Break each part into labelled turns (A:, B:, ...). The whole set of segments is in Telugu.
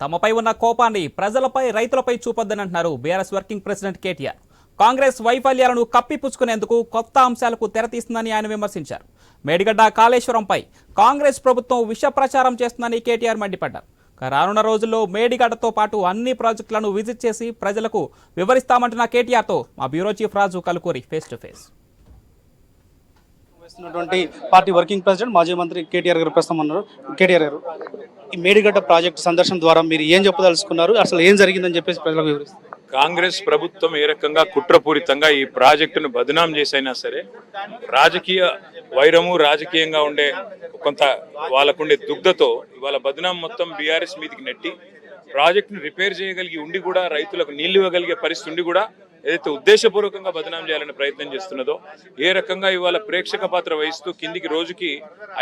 A: తమపై ఉన్న కోపాన్ని ప్రజలపై రైతులపై చూపొద్దని అంటున్నారు BRS working president KTR. Congress వైఫల్యాలను కప్పిపుచ్చుకునేందుకు కొత్త అంశాలకు తెరతీస్తుందని ఆయన విమర్శించారు. మేడిగడ్డ కాళేశ్వరంపై కాంగ్రెస్ ప్రభుత్వం విష ప్రచారం చేస్తుందని కేటీఆర్ మండిపడ్డారు. రానున్న రోజుల్లో మేడిగడ్డతో పాటు అన్ని ప్రాజెక్టులను విజిట్ చేసి ప్రజలకు వివరిస్తామంటున్న కేటీఆర్తో మా bureau chief Raju Kalukuri face to face.
B: Party working president మాజీ మంత్రి కేటీఆర్ గారు ప్రస్తుతం ఉన్నారు. కేటీఆర్ గారు. ఈ మేడిగడ్డ ప్రాజెక్టు సందర్శన ద్వారా మీరు ఏం చెప్పదలుచుకున్నారు? అసలు ఏం జరిగిందని చెప్పేసి ప్రజలకు వివరిస్తారు.
C: కాంగ్రెస్ ప్రభుత్వం ఏ రకంగా కుట్రపూరితంగా ఈ ప్రాజెక్టును బదనాం చేసైనా సరే రాజకీయ వైరము రాజకీయంగా ఉండే కొంత వాళ్ళకుండే దుగ్ధతో ఇవాళ బదనాం మొత్తం బీఆర్ఎస్ మీదకి నెట్టి ప్రాజెక్టును రిపేర్ చేయగలిగి ఉండి కూడా రైతులకు నీళ్ళు ఇవ్వగలిగే పరిస్థితి ఉండి కూడా ఏదైతే ఉద్దేశపూర్వకంగా బదనాం చేయాలని ప్రయత్నం చేస్తున్నదో ఏ రకంగా ఇవాళ ప్రేక్షక పాత్ర వహిస్తూ కిందికి రోజుకి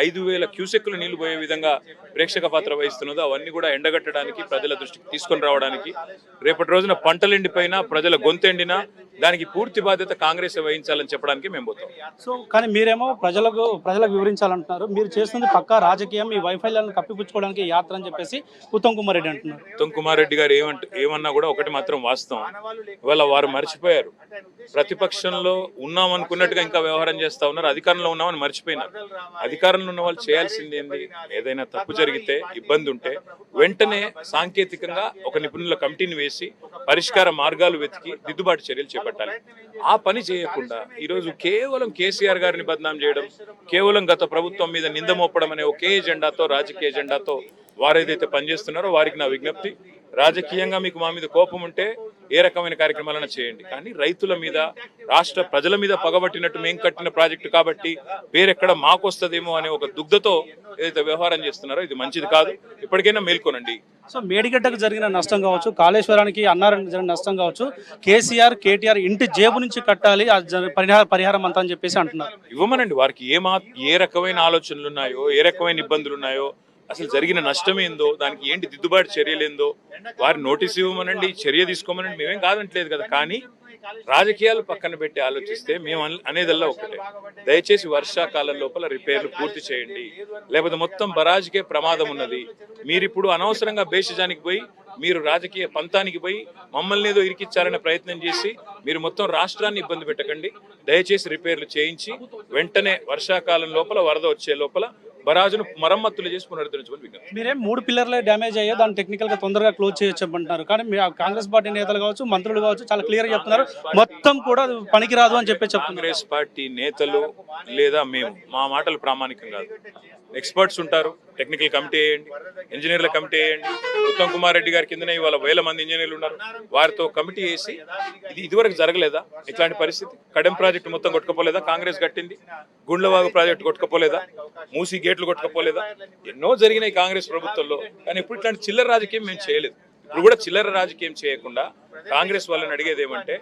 C: ఐదు వేల క్యూసెక్కులు నీళ్ళు పోయే విధంగా ప్రేక్షక పాత్ర వహిస్తున్నదో అవన్నీ కూడా ఎండగట్టడానికి ప్రజల దృష్టికి తీసుకొని రావడానికి రేపటి రోజున పంటలు ఎండిపోయినా ప్రజల గొంతెండినా దానికి పూర్తి బాధ్యత కాంగ్రెస్ వహించాలని చెప్పడానికి మేము పోతాం.
B: సో కానీ మీరేమో ప్రజలకు ప్రజలకు వివరించాలంటున్నారు. మీరు చేస్తుంది పక్కా రాజకీయం ఈ వైఫల్యాలను కప్పిపుచ్చుకోవడానికి యాత్ర అని చెప్పేసి ఉత్తమ్ కుమార్ రెడ్డి అంటున్నారు.
C: ఉత్తమ్ కుమార్ రెడ్డి గారు ఏమంట ఏమన్నా కూడా ఒకటి మాత్రం వాస్తవం. ఇవాళ వారు మర్చిపోయారు. ప్రతిపక్షంలో ఉన్నాం అనుకున్నట్టుగా ఇంకా వ్యవహారం చేస్తా ఉన్నారు. అధికారంలో ఉన్నామని మర్చిపోయినారు. అధికారంలో ఉన్న వాళ్ళు చేయాల్సింది ఏంది? ఏదైనా తప్పు జరిగితే ఇబ్బంది ఉంటే వెంటనే సాంకేతికంగా ఒక నిపుణుల కమిటీని వేసి పరిష్కార మార్గాలు వెతికి దిద్దుబాటు చర్యలు చేపట్టాలి. ఆ పని చేయకుండా ఈరోజు కేవలం కేసీఆర్ గారిని బదనాం చేయడం కేవలం గత ప్రభుత్వం మీద నింద మోపడం అనే ఒకే ఎజెండాతో రాజకీయ ఎజెండాతో వారు ఏదైతే పనిచేస్తున్నారో వారికి నా విజ్ఞప్తి. రాజకీయంగా మీకు మా మీద కోపం ఉంటే ఏ రకమైన కార్యక్రమాలైనా చేయండి. కానీ రైతుల మీద రాష్ట్ర ప్రజల మీద పగబట్టినట్టు మేం కట్టిన ప్రాజెక్టు కాబట్టి పేరెక్కడ మాకు వస్తుందేమో అనే ఒక దుగ్ధతో ఏదైతే వ్యవహారం చేస్తున్నారో ఇది మంచిది కాదు. ఇప్పటికైనా మేల్కొనండి.
B: సో మేడిగడ్డకు జరిగిన నష్టం కావచ్చు కాళేశ్వరానికి అన్నారానికి జరిగిన నష్టం కావచ్చు కేసీఆర్ కేటీఆర్ ఇంటి జేబు నుంచి కట్టాలి పరిహార పరిహారం అంతా అని చెప్పేసి అంటున్నారు.
C: ఇవ్వమనండి. వారికి ఏ మా ఏ రకమైన ఆలోచనలు ఉన్నాయో ఏ రకమైన ఇబ్బందులు ఉన్నాయో అసలు జరిగిన నష్టం ఏందో దానికి ఏంటి దిద్దుబాటు చర్యలు ఏందో వారి నోటీస్ ఇవ్వమనండి చర్య తీసుకోమనండి మేమేం కాదంటలేదు కదా. కానీ రాజకీయాలు పక్కన పెట్టి ఆలోచిస్తే మేము అనేదల్లా ఒకటే దయచేసి వర్షాకాలం లోపల రిపేర్లు పూర్తి చేయండి. లేకపోతే మొత్తం బరాజ్కే ప్రమాదం ఉన్నది. మీరు ఇప్పుడు అనవసరంగా బేషజానికి పోయి మీరు రాజకీయ పంతానికి పోయి మమ్మల్ని ఏదో ఇరికిచ్చాలనే ప్రయత్నం చేసి మీరు మొత్తం రాష్ట్రాన్ని ఇబ్బంది పెట్టకండి. దయచేసి రిపేర్లు చేయించి వెంటనే వర్షాకాలం లోపల వరద వచ్చే లోపల బరాజును మరమ్మతులు చేసి పునరుద్ధరించమని విజ్ఞప్తి
B: మీరేం మూడు పిల్లర్లే డ్యామేజ్ అయ్యో? దాన్ని టెక్నికల్గా తొందరగా క్లోజ్ చేయొచ్చు అంటున్నారు కానీ కాంగ్రెస్ పార్టీ నేతలు కావచ్చు మంత్రులు కావచ్చు చాలా క్లియర్గా చెప్తున్నారు. మొత్తం కూడా పనికిరాదు అని చెప్పి చెప్తున్నారు.
C: కాంగ్రెస్ పార్టీ నేతలు లేదా మేము మా మాటలు ప్రామాణికం కాదు. ఎక్స్పర్ట్స్ ఉంటారు. టెక్నికల్ కమిటీ వేయండి ఇంజనీర్ల కమిటీ వేయండి. ఉత్తమ్ కుమార్ రెడ్డి గారి కిందనే ఇవాళ వేల మంది ఇంజనీర్లు ఉన్నారు. వారితో కమిటీ వేసి ఇది ఇదివరకు జరగలేదా? ఇట్లాంటి పరిస్థితి? కడెం ప్రాజెక్టు మొత్తం కొట్టుకపోలేదా? కాంగ్రెస్ కట్టింది. గుండ్లవాగు ప్రాజెక్టు కొట్టుకపోలేదా? మూసి గేట్లు కొట్టుకపోలేదా? ఎన్నో జరిగినాయి కాంగ్రెస్ ప్రభుత్వంలో. కానీ ఇప్పుడు ఇట్లాంటి చిల్లర రాజకీయం మేము చేయలేదు. ఇప్పుడు కూడా చిల్లర రాజకీయం చేయకుండా కాంగ్రెస్ వాళ్ళని అడిగేది ఏమంటే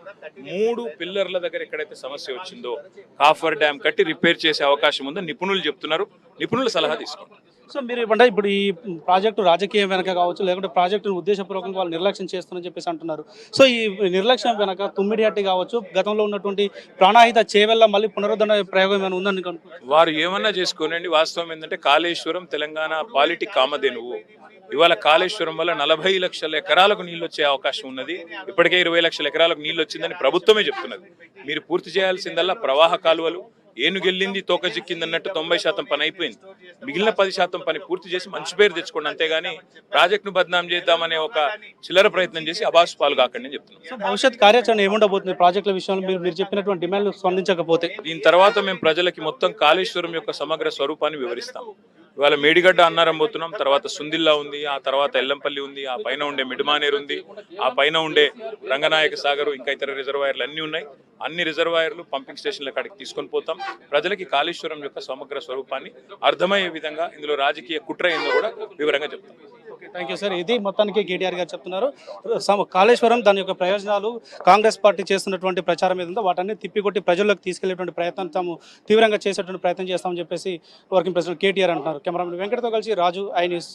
C: మూడు పిల్లర్ల దగ్గర ఎక్కడైతే సమస్య వచ్చిందో కాఫర్ డ్యామ్ కట్టి రిపేర్ చేసే అవకాశం ఉందో నిపుణులు చెప్తున్నారు. నిపుణుల సలహా తీసుకోండి.
B: సో మీరు అంటే ఇప్పుడు ఈ ప్రాజెక్టు రాజకీయం వెనక కావచ్చు లేకుంటే ప్రాజెక్టును ఉద్దేశపూర్వకంగా వాళ్ళు నిర్లక్ష్యం చేస్తున్నారని చెప్పేసి అంటున్నారు. సో ఈ నిర్లక్ష్యం వెనక తుమ్మిడి హట్టి కావచ్చు గతంలో ఉన్నటువంటి ప్రాణాహిత చేవెళ్ళ మళ్ళీ పునరుద్ధరణ ప్రయోగం ఏమైనా ఉందని అనుకుంటున్నారు?
C: వారు ఏమన్నా చేసుకోనండి వాస్తవం ఏంటంటే కాళేశ్వరం తెలంగాణ పాలిటిక్ కామధేనువు. ఇవాళ కాళేశ్వరం వల్ల నలభై లక్షల ఎకరాలకు నీళ్ళు వచ్చే అవకాశం ఉన్నది. ఇప్పటికే ఇరవై లక్షల ఎకరాలకు నీళ్ళు వచ్చిందని ప్రభుత్వమే చెప్తున్నది. మీరు పూర్తి చేయాల్సిందల్లా ప్రవాహ కాలువలు ఏనుగెళ్ళింది తోక చిక్కింది అన్నట్టు తొంభై శాతం పని అయిపోయింది. మిగిలిన పది శాతం పని పూర్తి చేసి మంచి పేరు తెచ్చుకోండి అంతేగాని ప్రాజెక్టును బద్నాం చేద్దామనే ఒక చిల్లర ప్రయత్నం చేసి అబాసు పాలు కాకండి అని చెప్తున్నాం.
B: భవిష్యత్ కార్యాచరణ ఏముండబోతుంది? ప్రాజెక్టుల విషయంలో మీరు మీరు చెప్పినటువంటి డిమాండ్లు స్పందించకపోతే?
C: దీని తర్వాత మేము ప్రజలకి మొత్తం కాళేశ్వరం యొక్క సమగ్ర స్వరూపాన్ని వివరిస్తాం. ఇవాళ మేడిగడ్డ అన్నారం పోతున్నాం తర్వాత సుందిల్లా ఉంది ఆ తర్వాత ఎల్లంపల్లి ఉంది ఆ పైన ఉండే మిడిమానేరు ఉంది ఆ పైన ఉండే రంగనాయక సాగర్ ఇంకా ఇతర రిజర్వాయర్లు అన్ని ఉన్నాయి. అన్ని రిజర్వాయర్లు పంపింగ్ స్టేషన్ల కాడికి తీసుకొని పోతాం. ప్రజలకి కాళేశ్వరం యొక్క సమగ్ర స్వరూపాన్ని అర్థమయ్యే విధంగా ఇందులో రాజకీయ కుట్ర ఏందో కూడా వివరంగా చెప్తాం.
B: Thank you sir. ఇది మొత్తానికి కేటీఆర్ గారు చెప్తున్నారు. కాళేశ్వరం దాని యొక్క ప్రయోజనాలు కాంగ్రెస్ పార్టీ చేస్తున్నటువంటి ప్రచారం ఏదో వాటన్ని తిప్పికొట్టి ప్రజల్లోకి తీసుకెళ్ళేటువంటి ప్రయత్నం తాము తీవ్రంగా చేసేటువంటి ప్రయత్నం చేస్తామని చెప్పేసి వర్కింగ్ ప్రెసిడెంట్ కేటీఆర్ అంటున్నారు. కెమెరామెన్ వెంకటతో కలిసి రాజు ఐ న్యూస్.